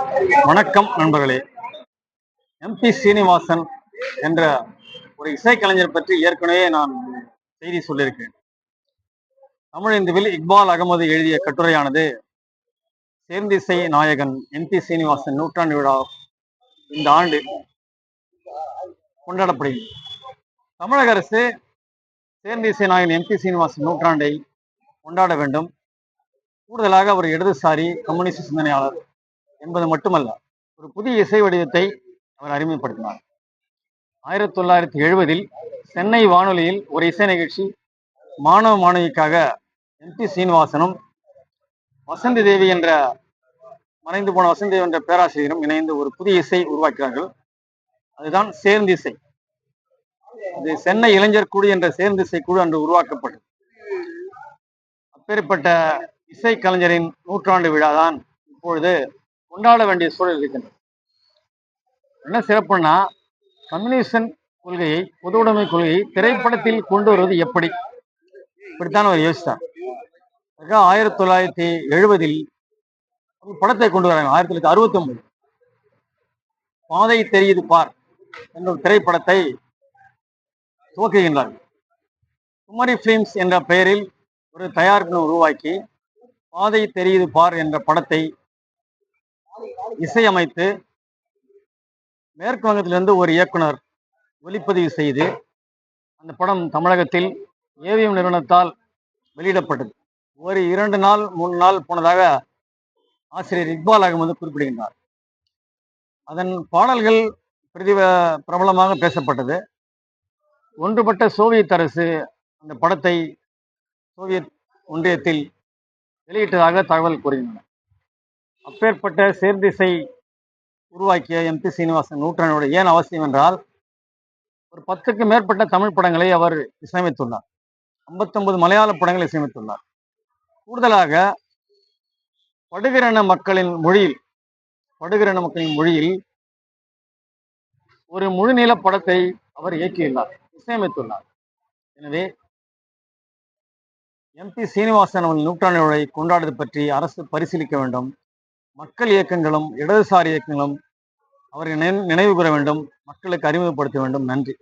வணக்கம் நண்பர்களே. எம்பி சீனிவாசன் என்ற ஒரு இசைக்கலைஞர் பற்றி ஏற்கனவே நான் செய்தி சொல்லியிருக்கேன். தமிழ் இந்துவில் இக்பால் அகமது எழுதிய கட்டுரையானது சேர்ந்திசை நாயகன் எம்பி சீனிவாசன் நூற்றாண்டு விழா இந்த ஆண்டு கொண்டாடப்படுகிறது. தமிழக அரசு சேர்ந்திசை நாயகன் எம்பி சீனிவாசன் நூற்றாண்டை கொண்டாட வேண்டும். கூடுதலாக அவர் இடதுசாரி கம்யூனிஸ்ட் சிந்தனையாளர் என்பது மட்டுமல்ல ஒரு புதிய இசை வடிவத்தை அவர் அறிமுகப்படுத்தினார். ஆயிரத்தி தொள்ளாயிரத்தி எழுபதில் சென்னை வானொலியில் ஒரு இசை நிகழ்ச்சி மாணவ மாணவிக்காக எம்பி சீனிவாசனும் வசந்தி தேவி என்ற மறைந்து போன வசந்தி தேவி என்ற பேராசிரியரும் இணைந்து ஒரு புதிய இசை உருவாக்கிறார்கள் அதுதான் சேர்ந்து இசை. இது சென்னை இளைஞர் குழு என்ற சேர்ந்திசை குழு அன்று உருவாக்கப்பட்டது. அப்பேற்பட்ட இசை கலைஞரின் நூற்றாண்டு விழாதான் இப்பொழுது கொண்டாட வேண்டிய சூழல் இருக்கின்றது. என்ன சிறப்புன்னா கம்யூனிசன் கொள்கையை பொது உடைமை கொள்கையை திரைப்படத்தில் கொண்டு வருவது எப்படி? இப்படித்தான் அவர் யோசித்தார். ஆயிரத்தி தொள்ளாயிரத்தி எழுபதில் படத்தை கொண்டு வராங்க ஆயிரத்தி தொள்ளாயிரத்தி அறுபத்தி ஒன்பது பாதை தெரியுது பார் என்ற ஒரு திரைப்படத்தை துவக்குகின்றார்கள். குமரி பிலிம்ஸ் என்ற பெயரில் ஒரு தயாரிப்பினை உருவாக்கி பாதை தெரியுது பார் என்ற படத்தை இசையமைத்து மேற்கு வங்கத்திலிருந்து ஒரு இயக்குனர் ஒளிப்பதிவு செய்து அந்த படம் தமிழகத்தில் ஏவிஎம் நிறுவனத்தால் வெளியிடப்பட்டது. ஒரு இரண்டு நாள் மூணு நாள் போனதாக ஆசிரியர் இக்பால் அகமது குறிப்பிடுகின்றார். அதன் பாடல்கள் பிரதி பிரபலமாக பேசப்பட்டது. ஒன்றுபட்ட சோவியத் அரசு அந்த படத்தை சோவியத் ஒன்றியத்தில் வெளியிட்டதாக தகவல் கூறுகின்றன. அப்பேற்பட்ட சேர்திசை உருவாக்கிய எம்பி சீனிவாசன் நூற்றாண்டோட ஏன் அவசியம் என்றால் ஒரு பத்துக்கு மேற்பட்ட தமிழ் படங்களை அவர் இசையமைத்துள்ளார். ஐம்பத்தொன்பது மலையாள படங்களை இசையமைத்துள்ளார். கூடுதலாக படுகிரண மக்களின் மொழியில் படுகிரண மக்களின் மொழியில் ஒரு முழுநீள படத்தை அவர் இயக்கியுள்ளார் இசையமைத்துள்ளார். எனவே எம்பி சீனிவாசன் அவர்கள் நூற்றாண்டு விழாவை கொண்டாடுவது பற்றி அரசு பரிசீலிக்க வேண்டும். மக்கள் இயக்கங்களும் இடதுசாரி இயக்கங்களும் அவரை நினைவு கூற வேண்டும் மக்களுக்கு அறிமுகப்படுத்த வேண்டும். நன்றி.